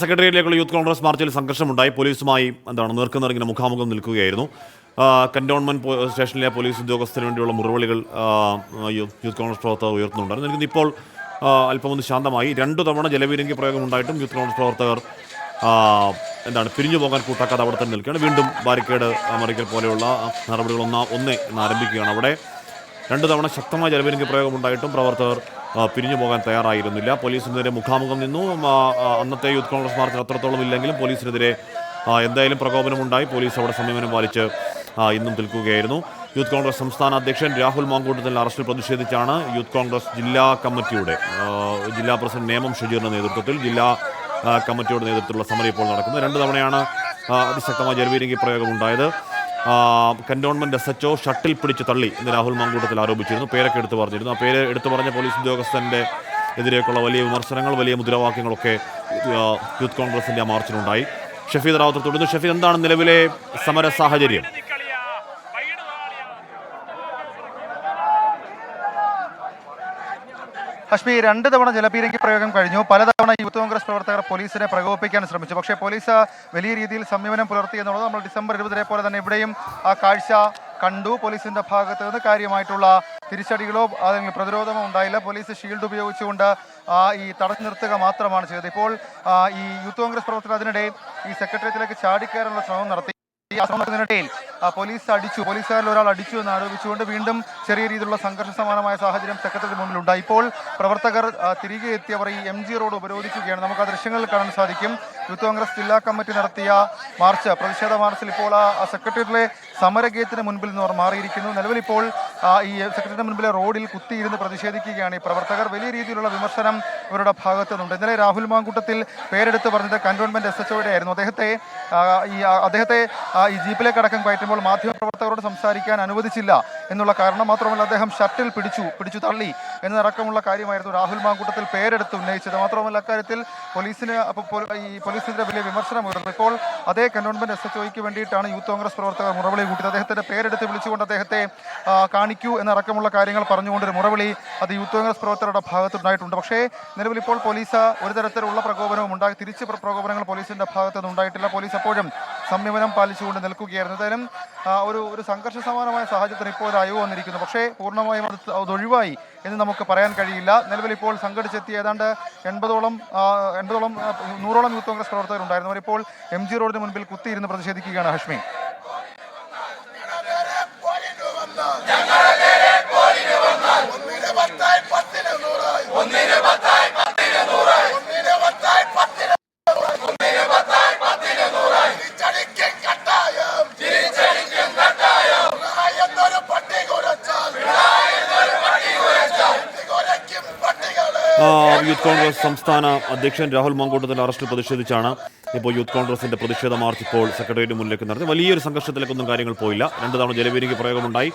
സെക്രട്ടേറിയറ്റിലേക്കുള്ള youth Congress മാർച്ചിൽ സംഘർഷമുണ്ടായി. പോലീസുമായി എന്താണ് നേർക്കുന്നിറങ്ങിന് മുഖാമുഖം നിൽക്കുകയായിരുന്നു. കന്റോൺമെന്റ് സ്റ്റേഷനിലെ പോലീസ് ഉദ്യോഗസ്ഥന് വേണ്ടിയുള്ള മുറവിളികൾ യൂത്ത് കോൺഗ്രസ് പ്രവർത്തകർ ഉയർത്തുന്നുണ്ടായിരുന്നു. എനിക്ക് ഇപ്പോൾ അല്പം ഒന്ന് ശാന്തമായി. രണ്ടു തവണ ജലവീരങ്കി പ്രയോഗം ഉണ്ടായിട്ടും യൂത്ത് കോൺഗ്രസ് പ്രവർത്തകർ എന്താണ് പിരിഞ്ഞു പോകാൻ കൂട്ടാക്കാതെ അവിടെ തന്നെ നിൽക്കുകയാണ്. വീണ്ടും ബാരിക്കേഡ് മറിക്കൽ പോലെയുള്ള നടപടികൾ ഒന്നാ ഒന്നേ എന്ന് ആരംഭിക്കുകയാണ് അവിടെ. രണ്ടു തവണ ശക്തമായ ജലവീരങ്കി പ്രയോഗം ഉണ്ടായിട്ടും പ്രവർത്തകർ പിരിഞ്ഞു പോകാൻ തയ്യാറായിരുന്നില്ല. പോലീസിനെതിരെ മുഖാമുഖം നിന്നു. അന്നത്തെ യൂത്ത് കോൺഗ്രസ് മാർച്ചിൽ അത്രത്തോളം ഇല്ലെങ്കിലും പോലീസിനെതിരെ എന്തായാലും പ്രകോപനമുണ്ടായി. പോലീസ് അവിടെ സംയമനം പാലിച്ച് ഇന്നും നിൽക്കുകയായിരുന്നു. യൂത്ത് കോൺഗ്രസ് സംസ്ഥാന അധ്യക്ഷൻ രാഹുൽ മാങ്കൂട്ടത്തിൽ അറസ്റ്റിൽ പ്രതിഷേധിച്ചാണ് യൂത്ത് കോൺഗ്രസ് ജില്ലാ കമ്മിറ്റിയുടെ ജില്ലാ പ്രസിഡന്റ് നേമം ഷജീറിന്റെ നേതൃത്വത്തിൽ ജില്ലാ കമ്മിറ്റിയുടെ നേതൃത്വത്തിലുള്ള സമരം ഇപ്പോൾ നടക്കുന്നത് രണ്ട് തവണയാണ് അതിശക്തമായ ജലവീരങ്കി പ്രയോഗം ഉണ്ടായത് കന്റോൺമെന്റ് എസ് എച്ച് ഷട്ടിൽ പിടിച്ച് തള്ളി എന്ന് രാഹുൽ മാങ്കൂട്ടത്തിൽ ആരോപിച്ചിരുന്നു. പേരൊക്കെ എടുത്തു പറഞ്ഞിരുന്നു. ആ പേര് എടുത്തു പറഞ്ഞ പോലീസ് ഉദ്യോഗസ്ഥന്റെ എതിരേക്കുള്ള വലിയ വിമർശനങ്ങൾ വലിയ മുദ്രാവാക്യങ്ങളൊക്കെ യൂത്ത് കോൺഗ്രസിന്റെ ആ മാർച്ചിലുണ്ടായി. ഷഫീദ് റാവത്ത് തുടരുന്നു ഷഫീദ് എന്താണ് നിലവിലെ സമര സാഹചര്യം? ഹഷ്മി രണ്ട് തവണ ജലപീരങ്കി പ്രയോഗം കഴിഞ്ഞു പലതവണ യൂത്ത് കോൺഗ്രസ് പ്രവർത്തകർ പോലീസിനെ പ്രകോപിപ്പിക്കാൻ ശ്രമിച്ചു പക്ഷേ പോലീസ് വലിയ രീതിയിൽ സംയമനം പുലർത്തി എന്നുള്ളത് നമ്മൾ ഡിസംബർ ഇരുപതിനെ പോലെ തന്നെ ഇവിടെയും ആ കാഴ്ച കണ്ടു പോലീസിന്റെ ഭാഗത്ത് നിന്ന് കാര്യമായിട്ടുള്ള തിരിച്ചടികളോ അല്ലെങ്കിൽ പ്രതിരോധമോ ഉണ്ടായില്ല പോലീസ് ഷീൽഡ് ഉപയോഗിച്ചുകൊണ്ട് ഈ തടഞ്ഞു നിർത്തുക മാത്രമാണ് ചെയ്തത് ഇപ്പോൾ ഈ യൂത്ത് കോൺഗ്രസ് പ്രവർത്തകർ അതിനിടെ ഈ സെക്രട്ടേറിയറ്റിലേക്ക് ചാടിക്കയറാനുള്ള ശ്രമം നടത്തി ആ, പോലീസ് അടിച്ചു. പോലീസുകാരിൽ ഒരാൾ അടിച്ചു എന്ന് ആരോപിച്ചുകൊണ്ട് വീണ്ടും ചെറിയ രീതിയിലുള്ള സംഘർഷ സമാനമായ സാഹചര്യം സെക്രട്ടറി മുന്നിലുണ്ടായി ഇപ്പോൾ പ്രവർത്തകർ തിരികെ എത്തിയവർ ഈ എം ജി റോഡ് ഉപരോധിക്കുകയാണ്. നമുക്ക് ആ ദൃശ്യങ്ങൾ കാണാൻ സാധിക്കും. യൂത്ത് കോൺഗ്രസ് ജില്ലാ കമ്മിറ്റി നടത്തിയ മാർച്ച് പ്രതിഷേധ മാർച്ചിൽ ഇപ്പോൾ ആ സെക്രട്ടറിയുടെ സമരഗേറ്റിന് മുൻപിൽ നിന്ന് മാറിയിരിക്കുന്നു. നിലവിൽ ഇപ്പോൾ ഈ സെക്രട്ടറിയുടെ മുൻപിലെ റോഡിൽ കുത്തിയിരുന്ന് പ്രതിഷേധിക്കുകയാണ് ഈ പ്രവർത്തകർ. വലിയ രീതിയിലുള്ള വിമർശനം ഇവരുടെ ഭാഗത്തു നിന്നുണ്ട് ഇന്നലെ രാഹുൽ മാങ്കൂട്ടത്തിൽ പേരെടുത്ത് പറഞ്ഞത് കന്റോൺമെന്റ് എസ് എച്ച് ആയിരുന്നു. അദ്ദേഹത്തെ ഈ അദ്ദേഹത്തെ ഈ ജീപ്പിലേക്ക് അടക്കം കയറ്റുമ്പോൾ മാധ്യമപ്രവർത്തകരോട് സംസാരിക്കാൻ അനുവദിച്ചില്ല. എന്നുള്ള കാരണം മാത്രമല്ല അദ്ദേഹം ഷട്ടിൽ പിടിച്ചു പിടിച്ചു തള്ളി എന്നതടക്കമുള്ള കാര്യമായിരുന്നു. രാഹുൽ മാങ്കൂട്ടത്തിൽ പേരെടുത്ത് ഉന്നയിച്ചത്. മാത്രമല്ല അക്കാര്യത്തിൽ പോലീസിന് ഈ പോലീസിന്റെ വലിയ വിമർശനം ഉയർന്നു. ഇപ്പോൾ അതേ കന്റോൺമെന്റ് എസ് എച്ച് ഒയ്ക്ക് വേണ്ടിയിട്ടാണ് യൂത്ത് കോൺഗ്രസ് പ്രവർത്തകർ മുറവിളി കൂട്ടിയത്. അദ്ദേഹത്തിന്റെ പേരെടുത്ത് വിളിച്ചുകൊണ്ട് അദ്ദേഹത്തെ കാണിക്കൂ എന്നടക്കമുള്ള കാര്യങ്ങൾ പറഞ്ഞുകൊണ്ടൊരു മുറവിളി അത് യൂത്ത് കോൺഗ്രസ് പ്രവർത്തകരുടെ ഭാഗത്തുണ്ടായിട്ടുണ്ട്. പക്ഷേ നിലവിൽ ഇപ്പോൾ പോലീസ് ഒരു തരത്തിലുള്ള പ്രകോപനവും ഉണ്ടായി തിരിച്ച് പ്രകോപനങ്ങൾ പോലീസിന്റെ ഭാഗത്തുനിന്ന് ഉണ്ടായിട്ടില്ല. പോലീസ് എപ്പോഴും സംയമനം പാലിച്ചുകൊണ്ട് നിൽക്കുകയായിരുന്നു. എന്തായാലും ഒരു ഒരു സംഘർഷ സമാനമായ സാഹചര്യത്തിന് ഇപ്പോൾ അയവ് വന്നിരിക്കുന്നു. പക്ഷേ പൂർണമായും അത് അത് ഒഴിവായി എന്ന് നമുക്ക് പറയാൻ കഴിയില്ല. നിലവിൽ ഇപ്പോൾ സംഘടിച്ചെത്തിയ ഏതാണ്ട് എൺപതോളം എൺപതോളം നൂറോളം യൂത്ത് കോൺഗ്രസ് പ്രവർത്തകരുണ്ടായിരുന്നു. അവരിപ്പോൾ എം ജി റോഡിന് മുൻപിൽ കുത്തിയിരുന്ന് പ്രതിഷേധിക്കുകയാണ് ഹഷ്മി. യൂത്ത് കോൺഗ്രസ് സംസ്ഥാന അധ്യക്ഷൻ രാഹുൽ മാങ്കൂട്ടത്തിൽ അറസ്റ്റിൽ പ്രതിഷേധിച്ചാണ് ഇപ്പോൾ യൂത്ത് കോൺഗ്രസിന്റെ പ്രതിഷേധ മാർച്ച് ഇപ്പോൾ സെക്രട്ടേറിയറ്റ് മുന്നിലേക്ക് നടത്തി വലിയൊരു സംഘർഷത്തിലേക്കൊന്നും കാര്യങ്ങൾ പോയില്ല. രണ്ട് തവണ ജലവീരിക്ക് പ്രയോഗമുണ്ടായി.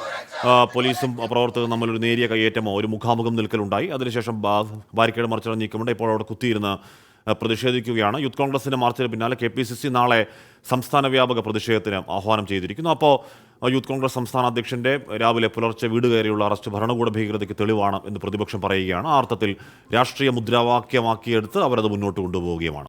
പോലീസും പ്രവർത്തകരും തമ്മിൽ ഒരു നേരിയ കയ്യേറ്റമോ ഒരു മുഖാമുഖം നിൽക്കലുണ്ടായി. അതിനുശേഷം ബാരിക്കേഡ് മറിച്ചിട നീക്കമുണ്ട്. ഇപ്പോൾ അവിടെ കുത്തിയിരുന്ന് പ്രതിഷേധിക്കുകയാണ്. യൂത്ത് കോൺഗ്രസിന്റെ മാർച്ചിന് പിന്നാലെ കെ പി സി സി നാളെ സംസ്ഥാന വ്യാപക പ്രതിഷേധത്തിന് ആഹ്വാനം ചെയ്തിരിക്കുന്നു. അപ്പോൾ യൂത്ത് കോൺഗ്രസ് സംസ്ഥാന അധ്യക്ഷന്റെ രാവിലെ പുലർച്ചെ വീട് കയറിയുള്ള അറസ്റ്റ് ഭരണകൂട ഭീകരതയ്ക്ക് തെളിവാണ് എന്ന് പ്രതിപക്ഷം പറയുകയാണ്. ആ അർത്ഥത്തിൽ രാഷ്ട്രീയ മുദ്രാവാക്യമാക്കിയെടുത്ത് അവരത് മുന്നോട്ട് കൊണ്ടുപോവുകയുമാണ്.